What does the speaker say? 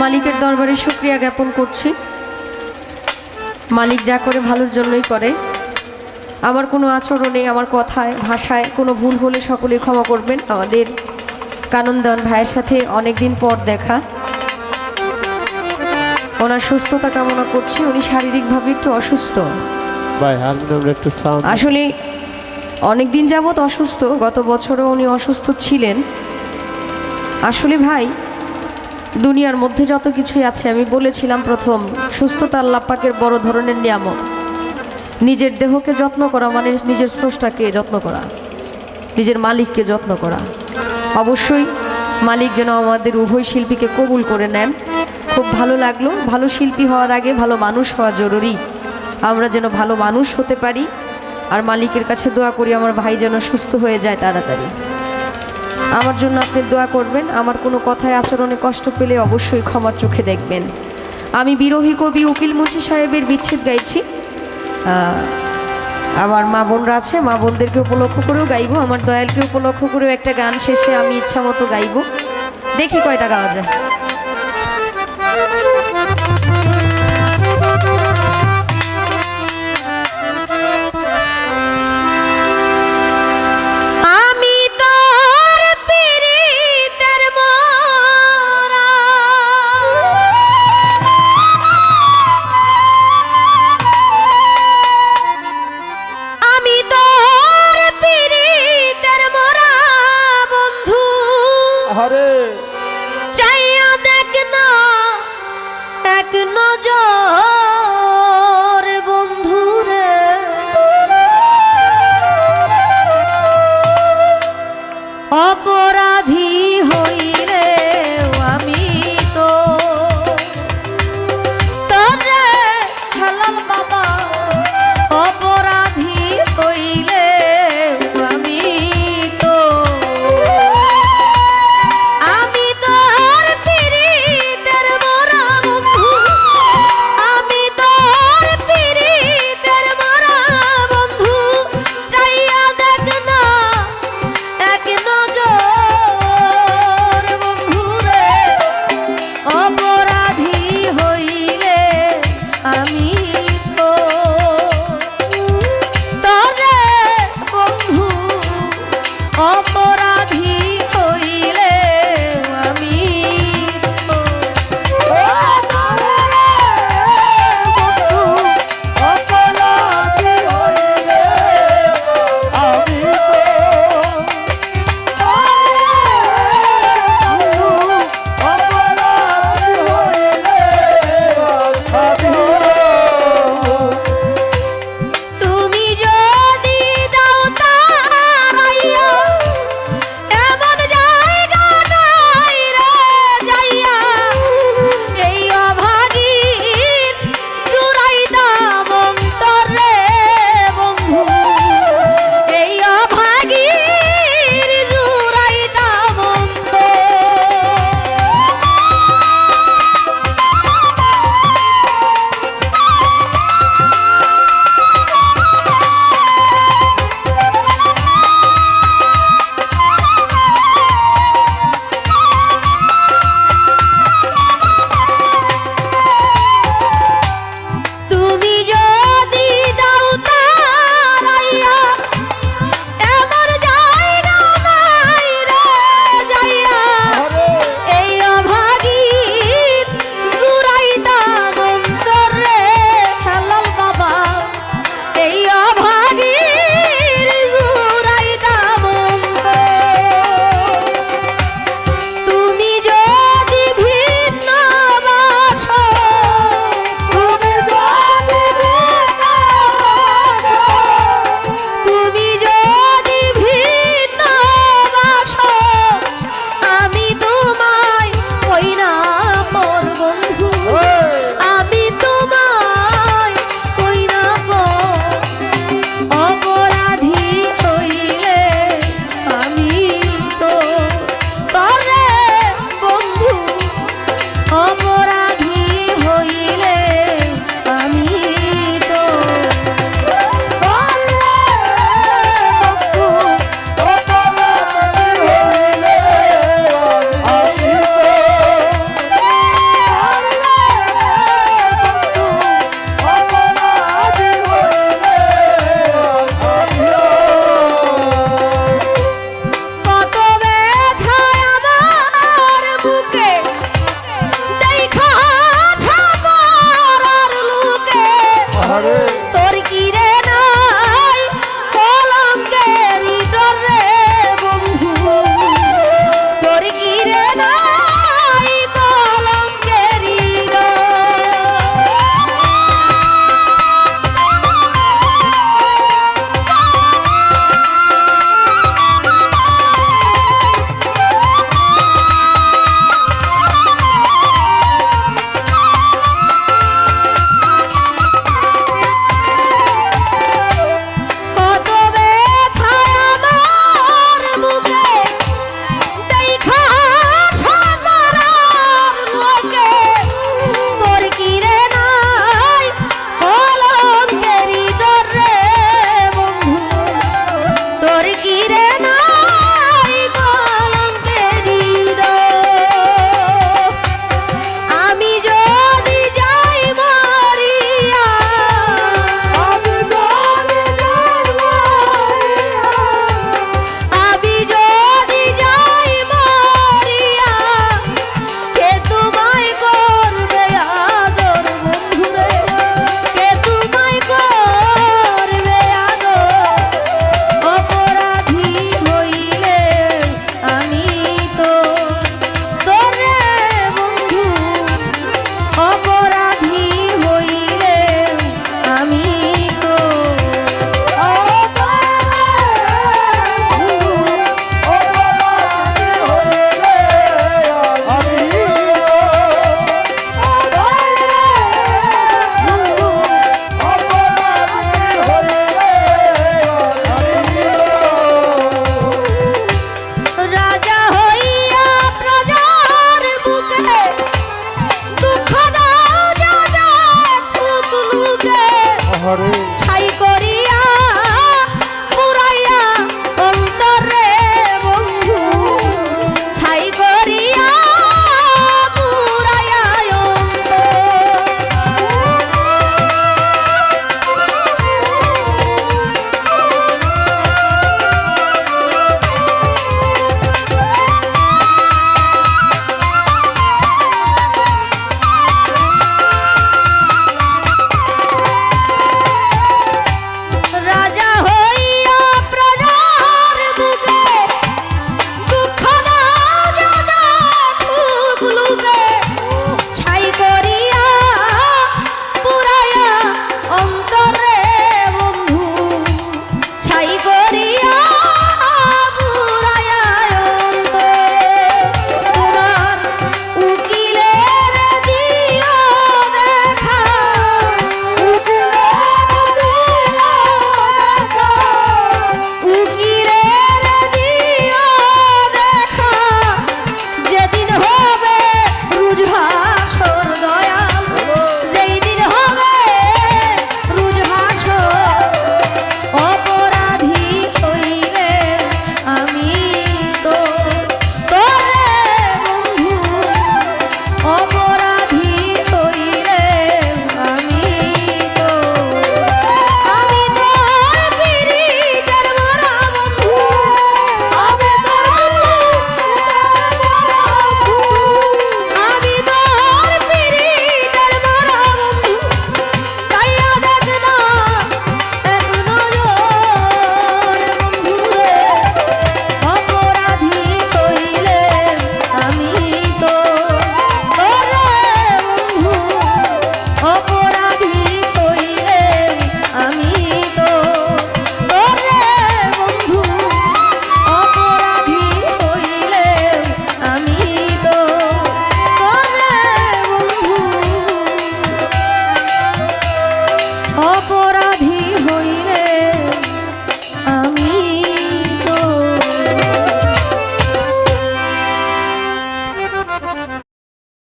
মালিকের দরবারে শুক্রিয়া জ্ঞাপন করছি। মালিক যা করে ভালোর জন্যই করে। আমার কোনো আচরণে আমার কথায় ভাষায় কোনো ভুল হলে সকলে ক্ষমা করবেন। আমাদের কানন্দন ভাইয়ের সাথে অনেক দিন পর দেখা। ওনার সুস্থতা কামনা করছি উনি শারীরিকভাবে একটু অসুস্থ। আসলে অনেক দিন যাবৎ অসুস্থ, গত বছরও উনি অসুস্থ ছিলেন। আসলে ভাই, দুনিয়ার মধ্যে যত কিছুই আছে, আমি বলেছিলাম প্রথম, সুস্থতা আল্লাহ পাকের বড় ধরনের নিয়ামক নিজের দেহকে যত্ন করা মানে নিজের স্রষ্টাকে যত্ন করা, নিজের মালিককে যত্ন করা। অবশ্যই মালিক যেন আমাদের উভয় শিল্পীকে কবুল করে নেন। খুব ভালো লাগল, ভালো শিল্পী হওয়ার আগে ভালো মানুষ হওয়া জরুরি। আমরা যেন ভালো মানুষ হতে পারি আর মালিকের কাছে দোয়া করি আমার ভাই যেন সুস্থ হয়ে যায় তাড়াতাড়ি। আমার জন্য আপনি দোয়া করবেন, আমার কোনো কথায় আচরণে কষ্ট পেলে অবশ্যই ক্ষমার চোখে দেখবেন। আমি বিরোহী কবি উকিল মুন্সি সাহেবের বিচ্ছেদ গাইছি। আমার মা বোনরা আছে, মা বোনদেরকে উপলক্ষ করেও গাইবো, আমার দয়ালকে উপলক্ষ করেও একটা গান শেষে আমি ইচ্ছা মতো গাইবো। দেখি কয়টা গাওয়া যায়। নজর হরে